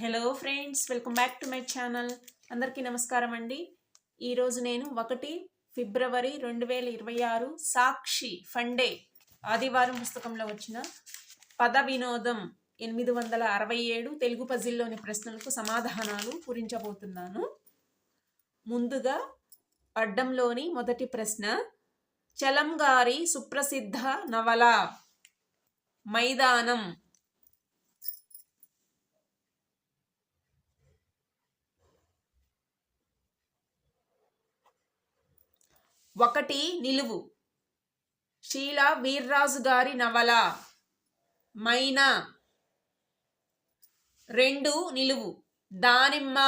Hello friends welcome back to my channel అందరికీ నమస్కారం అండి. ఈరోజు నేను ఒకటి ఫిబ్రవరి రెండు వేల ఇరవై ఆరు సాక్షి ఫండే ఆదివారం పుస్తకంలో వచ్చిన పద వినోదం ఎనిమిది వందల అరవై ఏడు తెలుగు పజిల్లోని ప్రశ్నలకు సమాధానాలు పూరించబోతున్నాను. ముందుగా అడ్డంలోని మొదటి ప్రశ్న చలం గారి సుప్రసిద్ధ నవల మైదానం ఒకటి నిలువు. షీలా వీర్రాజు గారి నవల. మైనా. రెండు నిలువు. దానిమ్మ.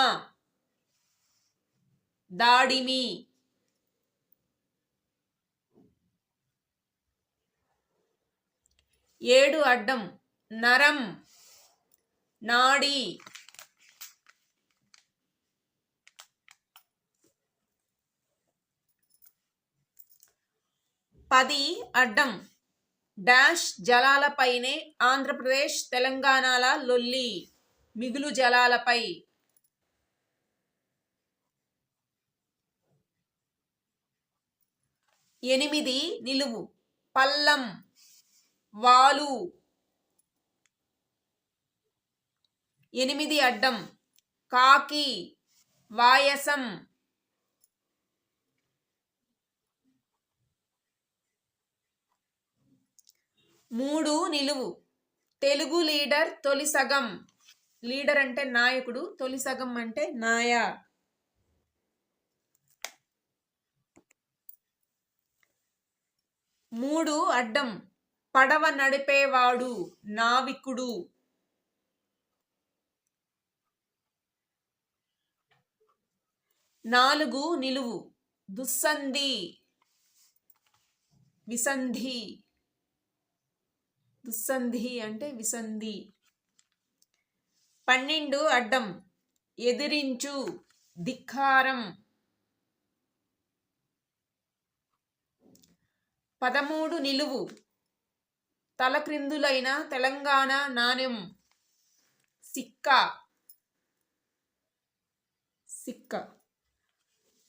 దాడిమి. ఏడు అడ్డం. నరం. నాడి. పది అడ్డం. డాష్ జలాలపైనే ఆంధ్రప్రదేశ్ తెలంగాణల లొల్లి. మిగులు జలాలపై. ఎనిమిది నిలువు. పల్లం. వాలు. ఎనిమిది అడ్డం. కాకి. వాయసం. మూడు నిలువు. తెలుగు లీడర్ తొలి సగం. లీడర్ అంటే నాయకుడు తొలి సగం అంటే నాయ. మూడు అడ్డం. పడవ నడిపేవాడు నావికుడు. నాలుగు నిలువు. దుస్సంధి. విసంధి. దుస్సంధి అంటే విసంధి. పన్నెండు అడ్డం ఎదిరించు ధిక్కారం. పదమూడు నిలువు తలక్రిందులైన తెలంగాణ నాణ్యం. సిక్క. సిక్క.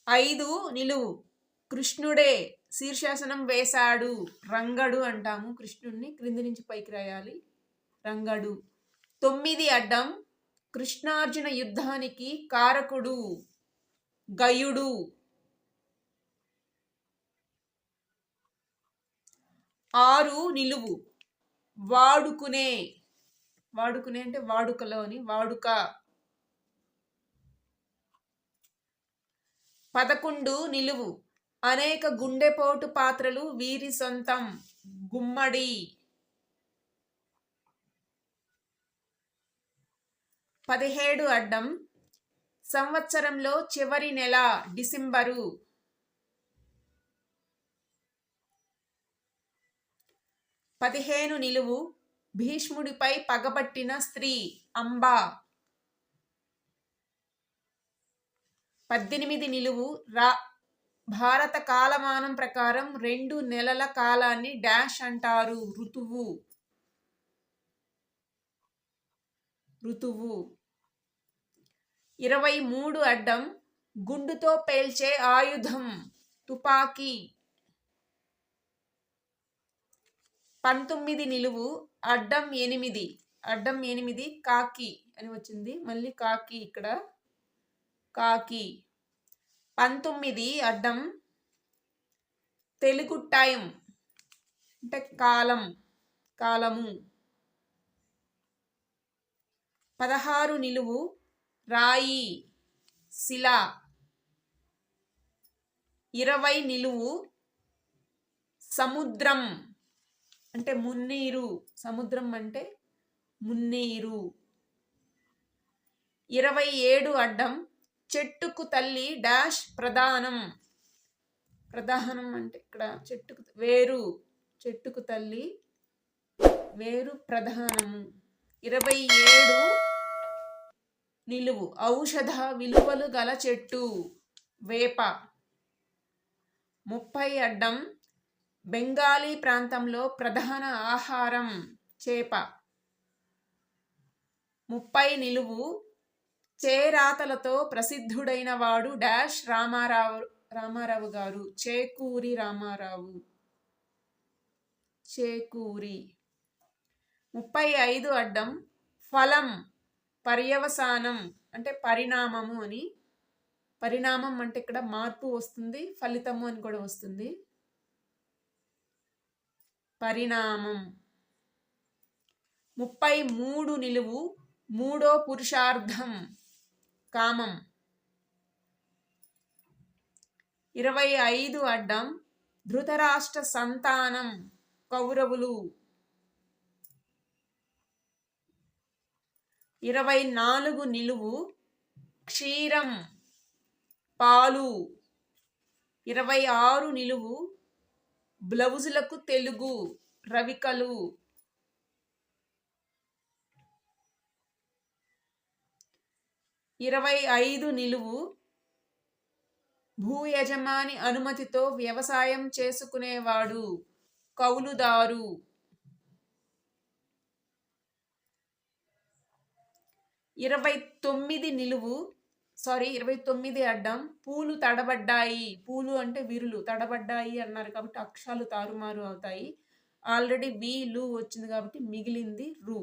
ఐదు నిలువు కృష్ణుడే. శీర్షాసనం వేశాడు. రంగడు అంటాము. కృష్ణుణ్ణి క్రింది నుంచి పైకి రాయాలి. రంగడు. తొమ్మిది అడ్డం. కృష్ణార్జున యుద్ధానికి కారకుడు. గయుడు. ఆరు నిలువు. వాడుకునే. వాడుకునే అంటే వాడుకలోని వాడుక. పదకొండు నిలువు. అనేక గుండెపోటు పాత్రలు వీరి సొంతం. గుమ్మడి. పదిహేడు అడ్డం. సంవత్సరంలో చివరి నెల డిసెంబరు. పదిహేను నిలువు. భీష్ముడిపై పగబట్టిన స్త్రీ అంబా. పద్దెనిమిది నిలువు. రా భారత కాలమానం ప్రకారం రెండు నెలల కాలాన్ని డాష్ అంటారు. ఋతువు. ఋతువు. ఇరవై మూడు అడ్డం గుండుతో పేల్చే ఆయుధం. తుపాకీ. పంతొమ్మిది నిలువు అడ్డం ఎనిమిది. అడ్డం ఎనిమిది కాకి అని వచ్చింది. మళ్ళీ కాకి ఇక్కడ. కాకి. పంతొమ్మిది అడ్డం తెలుగు టైం అంటే కాలం కాలము. పదహారు నిలువు రాయి శిల. ఇరవై నిలువు సముద్రం అంటే మున్నీరు. సముద్రం అంటే మున్నీరు. ఇరవై ఏడు అడ్డం చెట్టుకు తల్లి డాష్ ప్రధానం. ప్రధానం అంటే ఇక్కడ చెట్టుకు వేరు. చెట్టుకు తల్లి వేరు ప్రధానము. ఇరవై ఏడు నిలువు. ఔషధ విలువలు గల చెట్టు. వేప. ముప్పై అడ్డం బెంగాలీ ప్రాంతంలో ప్రధాన ఆహారం చేప. ముప్పై నిలువు చేరాతలతో ప్రసిద్ధుడైన వాడు డాష్ రామారావు రామారావు గారు. చేకూరి రామారావు. చేకూరి. ముప్పై ఐదు అడ్డం ఫలం పర్యవసానం అంటే పరిణామము అని. పరిణామం అంటే ఇక్కడ మార్పు వస్తుంది ఫలితము అని కూడా వస్తుంది. పరిణామం. ముప్పై మూడు నిలువు మూడో పురుషార్థం. కామం. ఇరవై ఐదు అడ్డం ధృతరాష్ట్ర సంతానం కౌరవులు. ఇరవై నాలుగు నిలువు క్షీరం పాలు. ఇరవై ఆరు నిలువు బ్లౌజులకు తెలుగు రవికలు. ఇరవై ఐదు నిలువు భూ యజమాని అనుమతితో వ్యవసాయం చేసుకునేవాడు. కౌలుదారు. ఇరవై తొమ్మిది నిలువు సారీ ఇరవై తొమ్మిది అడ్డం పూలు తడబడ్డాయి. పూలు అంటే విరులు తడబడ్డాయి అన్నారు కాబట్టి అక్షరాలు తారుమారు అవుతాయి. ఆల్రెడీ వి లు వచ్చింది కాబట్టి మిగిలింది రు.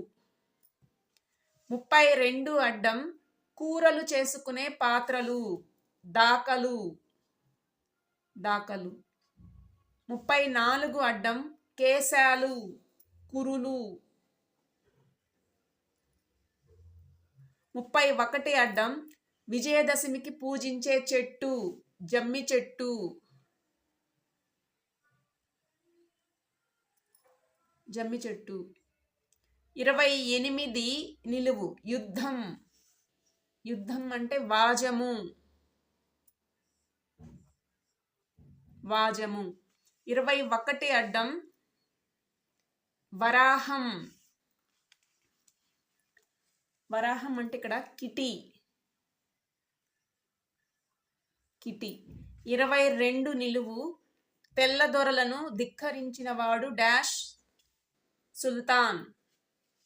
ముప్పై రెండు అడ్డం కూరలు చేసుకునే పాత్రలు. దాకలు. దాకలు. ముప్పై నాలుగు అడ్డం కేశాలు. కురులు. ముప్పై ఒకటి అడ్డం విజయదశమికి పూజించే చెట్టు జమ్మి చెట్టు. జమ్మి చెట్టు. ఇరవై ఎనిమిది నిలువు యుద్ధం. యుద్ధం అంటే వాజము. వాజము. ఇరవై ఒకటి అడ్డం. వరాహం. వరాహం అంటే ఇక్కడ కిటి. కిటి. ఇరవై రెండు నిలువు. తెల్లదొరలను ధిక్కరించిన వాడు డాష్ సుల్తాన్.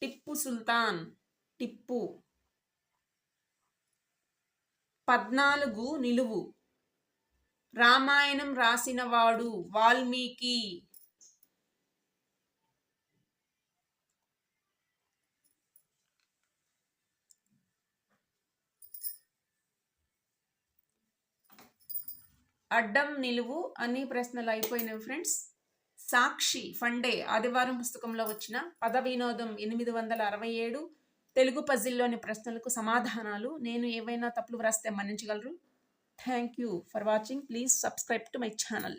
టిప్పు సుల్తాన్. టిప్పు. పద్నాలుగు నిలువు. రామాయణం రాసినవాడు వాల్మీకి. అడ్డం నిలువు అన్ని ప్రశ్నలు అయిపోయినాయి ఫ్రెండ్స్. సాక్షి ఫండే ఆదివారం పుస్తకంలో వచ్చిన పద వినోదం ఎనిమిది వందల అరవై ఏడు తెలుగు పజిల్లోని ప్రశ్నలకు సమాధానాలు నేను ఏవైనా తప్పులు వ్రాస్తే మన్నించగలరు? Thank you for watching please subscribe to my channel